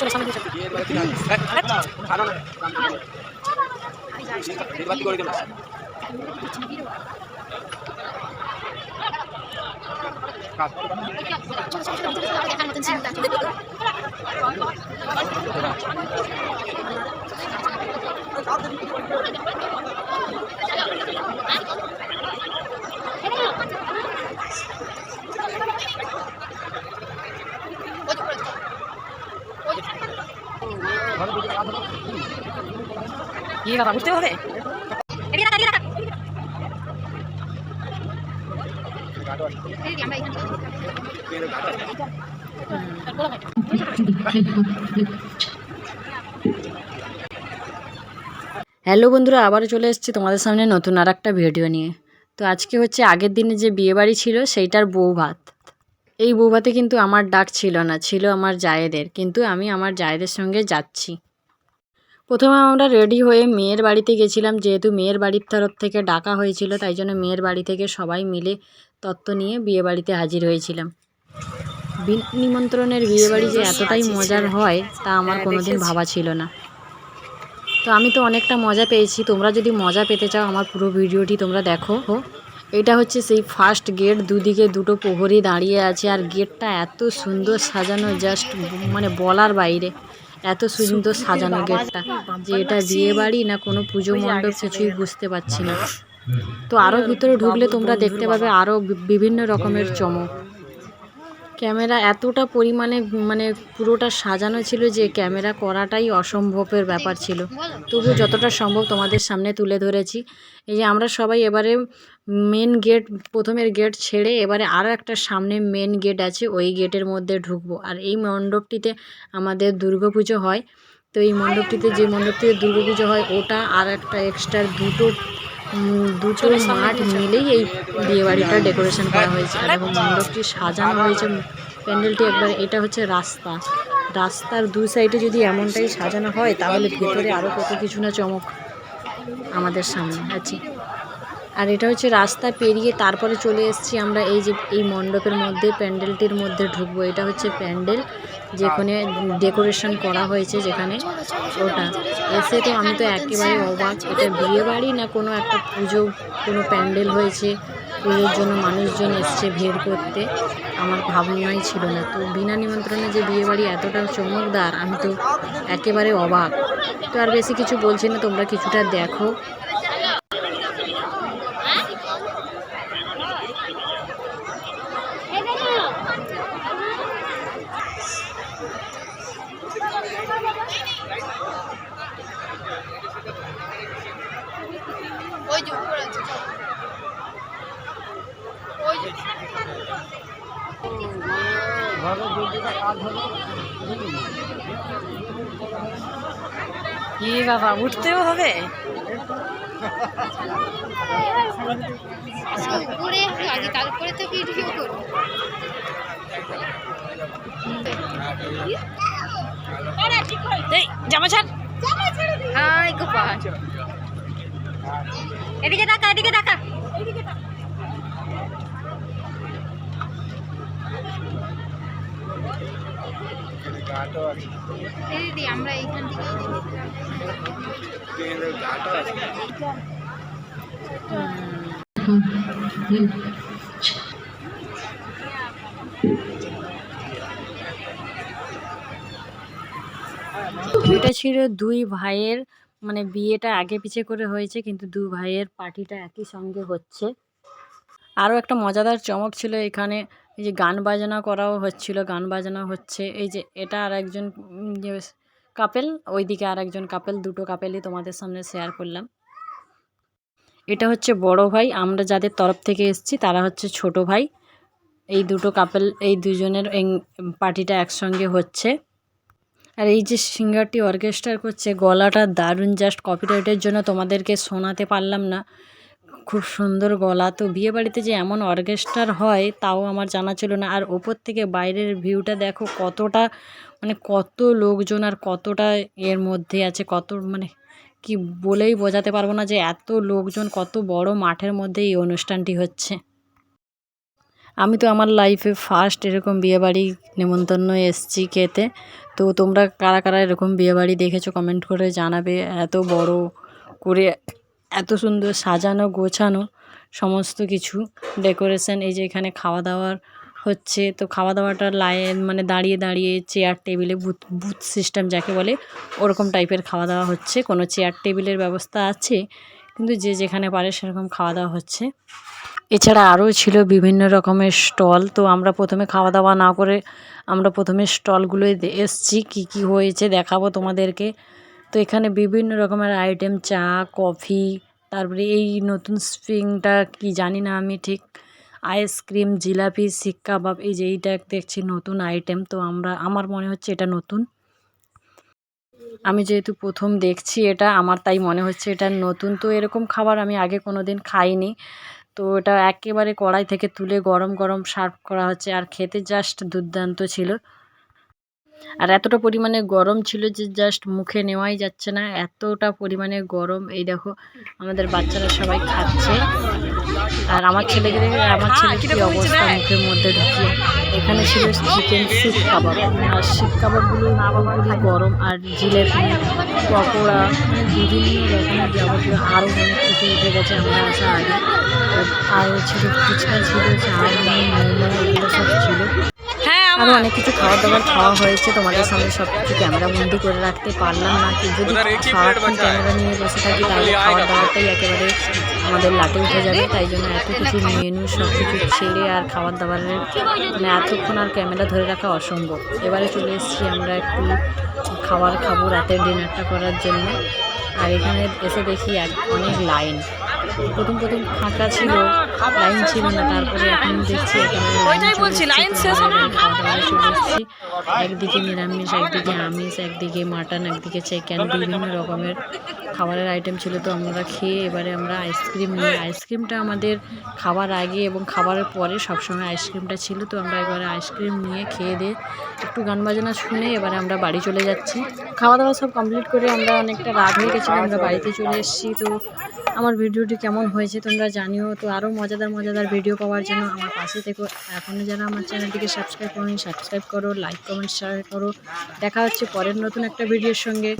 চলো সামনে চলো। চলো, চলো, চলো, চলো, দেখার মতন কি বাবা হবে হ্যালো বন্ধুরা, আবারও চলে এসেছি তোমাদের সামনে নতুন আর একটা ভিডিও নিয়ে। তো আজকে হচ্ছে আগের দিনে যে বিয়েবাড়ি ছিল, সেইটার বউ ভাত। এই বউ ভাতে কিন্তু আমার ডাক ছিল না, ছিল আমার জায়েদের। কিন্তু আমি আমার জায়েদের সঙ্গে যাচ্ছি। প্রথমে আমরা রেডি হয়ে মেয়ের বাড়িতে গেছিলাম, যেহেতু মেয়ের বাড়ির তরফ থেকে ডাকা হয়েছিল, তাই জন্য মেয়ের বাড়ি থেকে সবাই মিলে তত্ত্ব নিয়ে বিয়ে বাড়িতে হাজির হয়েছিলাম। নিমন্ত্রণের বিয়ে বাড়ি যে এতটাই মজার হয়, তা আমার কোনোদিন ভাবা ছিল না। তো আমি তো অনেকটা মজা পেয়েছি। তোমরা যদি মজা পেতে চাও আমার পুরো ভিডিওটি তোমরা দেখো। এটা হচ্ছে সেই ফার্স্ট গেট, দুদিকে দুটো প্রহরী দাঁড়িয়ে আছে, আর গেটটা এত সুন্দর সাজানো জাস্ট মানে বলার বাইরে। এত সুন্দর সাজানো গেটটা যে এটা বিয়ে বাড়ি না কোনো পুজো মণ্ডপ কিছুই বুঝতে পারছি না। তো আরও ভিতরে ঢুকলে তোমরা দেখতে পাবে আরও বিভিন্ন রকমের চমক। ক্যামেরা এতটা পরিমাণে মানে পুরোটা সাজানো ছিল যে ক্যামেরা করাটাই অসম্ভবের ব্যাপার ছিল। তবু যতটা সম্ভব তোমাদের সামনে তুলে ধরেছি। এই যে আমরা সবাই এবারে মেন গেট প্রথমের গেট ছেড়ে এবারে আরও একটা সামনে মেন গেট আছে, ওই গেটের মধ্যে ঢুকবো। আর এই মণ্ডপটিতে আমাদের দুর্গাপুজো হয়। তো এই মণ্ডপটিতে যে মণ্ডপটিতে দুর্গাপুজো হয়, ওটা আর একটা এক্সট্রা দুটো দুটো মাঠ মিলেই এই বিয়েবাড়িটা ডেকোরেশন করা হয়েছে। এবং মণ্ডপটি সাজানো হয়েছে। প্যান্ডেলটি একবার এটা হচ্ছে রাস্তা। রাস্তার দুই সাইডে যদি এমনটাই সাজানো হয় তাহলে ভেতরে আরও কত কিছু না চমক আমাদের সামনে। আছে আর এটা হচ্ছে রাস্তা পেরিয়ে তারপরে চলে এসেছি আমরা এই যে এই মণ্ডপের মধ্যে, প্যান্ডেলটির মধ্যে ঢুকবো। এটা হচ্ছে প্যান্ডেল যেখানে ডেকোরেশন করা হয়েছে যেখানে ওটা। এসে তো আমি তো একেবারে অবাক, এটা বিয়ে বাড়ি না কোনো একটা পুজো, কোনো প্যান্ডেল হয়েছে? পুজোর জন্য মানুষজন এসছে ভিড় করতে। আমার ভাবনাই ছিল না। তো বিনা নিমন্ত্রণে যে বিয়ে বাড়ি এতটা চমকদার, আমি তো একেবারে অবাক। তো আর বেশি কিছু বলছি না, তোমরা কিছুটা দেখো। ওই যে উপরে আছে চলো। ওই যে কি বাবা উঠতেও হবে? উপরে একটু আগে তারপরে তো ভিডিও করব জামা ছাড়। হাই গোপাল। এদিকে তাকা এদিকে দিদি আমরা এইখান থেকে এটা ছিল দুই ভাইয়ের মানে বিয়েটা আগে পিছে করে হয়েছে, কিন্তু দু ভাইয়ের পার্টিটা একই সঙ্গে হচ্ছে। আরও একটা মজাদার চমক ছিল এখানে, এই যে গান বাজনা করাও হচ্ছিল, গান বাজনা হচ্ছে। এই যে এটা আর একজন যে কাপেল ওইদিকে আর একজন কাপেল দুটো কাপেলই তোমাদের সামনে শেয়ার করলাম। এটা হচ্ছে বড় ভাই, আমরা যাদের তরফ থেকে এসেছি, তারা হচ্ছে ছোট ভাই। এই দুটো কাপেল এই দুজনের পার্টিটা একসঙ্গে হচ্ছে। আর এই যে সিঙ্গারটি অর্কেস্ট্রার করছে, গলাটা দারুণ জাস্ট কপিরাইটের জন্য তোমাদেরকে শোনাতে পারলাম না। খুব সুন্দর গলা। তো বিয়ে বাড়িতে যে এমন অর্কেস্ট্রার হয়, তাও আমার জানা ছিল না। আর ওপর থেকে বাইরের ভিউটা দেখো কতটা মানে কত লোকজন আর কতটা এর মধ্যে আছে, কত মানে কি বলেই বোঝাতে পারব না যে এত লোকজন, কত বড় মাঠের মধ্যে এই অনুষ্ঠানটি হচ্ছে। আমি তো আমার লাইফে ফার্স্ট এরকম বিয়েবাড়ি নেমন্তন্ন এসছি খেতে। তো তোমরা কারা কারা এরকম বিয়েবাড়ি দেখেছ কমেন্ট করে জানাবে। এত বড় করে এত সুন্দর সাজানো, গোছানো সমস্ত কিছু ডেকোরেশন এই যে এখানে খাওয়া দাওয়ার হচ্ছে। তো খাওয়া দাওয়াটা লাইন মানে দাঁড়িয়ে দাঁড়িয়ে চেয়ার টেবিলে বুথ বুথ সিস্টেম যাকে বলে, ওরকম টাইপের খাওয়া দাওয়া হচ্ছে। কোনো চেয়ার টেবিলের ব্যবস্থা আছে? কিন্তু যে যেখানে পারে সেরকম খাওয়া দাওয়া হচ্ছে। এছাড়া আরও ছিল বিভিন্ন রকমের স্টল। তো আমরা প্রথমে খাওয়া দাওয়া না করে আমরা প্রথমে স্টলগুলোয় এসছি। কি কি হয়েছে দেখাবো তোমাদেরকে। তো এখানে বিভিন্ন রকমের আইটেম, চা, কফি, তারপরে এই নতুন স্প্রিংটা কি জানি না আমি ঠিক। আইসক্রিম জিলাপি শিক কাবাব, এই যে এইটা দেখছি নতুন আইটেম। তো আমরা, আমার মনে হচ্ছে এটা নতুন। আমি যেহেতু প্রথম দেখছি এটা, আমার তাই মনে হচ্ছে এটা নতুন। তো এরকম খাবার আমি আগে কোনো দিন খাইনি। তো এটা একেবারে কড়াই থেকে তুলে গরম গরম সার্ভ করা হচ্ছে। আর খেতে জাস্ট দুর্দান্ত ছিল। আর এতটা পরিমাণে গরম ছিল যে জাস্ট মুখে নেওয়াই যাচ্ছে না। এতটা পরিমাণে গরম, এই দেখো, আমাদের বাচ্চারা সবাই খাচ্ছে। আর আমার ছেলেকে আমার ছেলে কি অবস্থা? মুখের মধ্যে ঢুকিয়ে। এখানে ছিল চিকেন শীত কাবাব আর শিক কাবাবগুলো খুবই গরম। আর জিলেপি পকোড়া মানে বিভিন্ন রকমের যাবতীয় আরও অনেক কিছু উঠে গেছে আমরা আসা আগে। আর ছিল ফুচকা ছিল চাউমিন মোমো এগুলো সব ছিল। আরও অনেক কিছু খাবার দাবার খাওয়া হয়েছে। তোমাদের সামনে সব কিছু ক্যামেরা বন্দি করে রাখতে পারলাম না। কি যদি সারাক্ষণ ক্যামেরা নিয়ে বসে থাকি তাহলে খাবার দাবারটাই একেবারে আমাদের লাটে উঠে যাবে। তাই জন্য এত কিছু মেনু সব কিছু ছেড়ে আর খাবার দাবারের মানে এতক্ষণ আর ক্যামেরা ধরে রাখা অসম্ভব। এবারে চলে এসেছি আমরা একটু খাবার খাব রাতের ডিনারটা করার জন্য। আর এখানে এসে দেখি এক অনেক লাইন প্রথম প্রথম ফাঁকা ছিল লাইন ছিল না তারপরে এখন দেখছি লাইন বলছি লাইন শেষ একদিকে নিরামিষ একদিকে আমিষ একদিকে মাটন একদিকে চিকেন বিভিন্ন রকমের খাবারের আইটেম ছিল। তো আমরা খেয়ে এবারে আমরা আইসক্রিম নিয়ে আইসক্রিমটা আমাদের খাবার আগে এবং খাবারের পরে সবসময় আইসক্রিমটা ছিল। তো আমরা এবারে আইসক্রিম নিয়ে খেয়ে দিয়ে একটু গান বাজনা শুনে এবারে আমরা বাড়ি চলে যাচ্ছি। খাওয়া দাওয়া সব কমপ্লিট করে আমরা অনেকটা রাত হয়ে গেছিলাম আমরা বাড়িতে চলে এসেছি। তো আমার ভিডিওটি কেমন হয়েছে তোমরা জানিও। তো আরও মজাদার মজাদার ভিডিও পাওয়ার জন্য আমার পাশে থেকে। এখনও যারা আমার চ্যানেলটিকে সাবস্ক্রাইব করেন, সাবস্ক্রাইব করো লাইক কমেন্ট শেয়ার করো। দেখা হচ্ছে পরের নতুন একটা ভিডিওর সঙ্গে।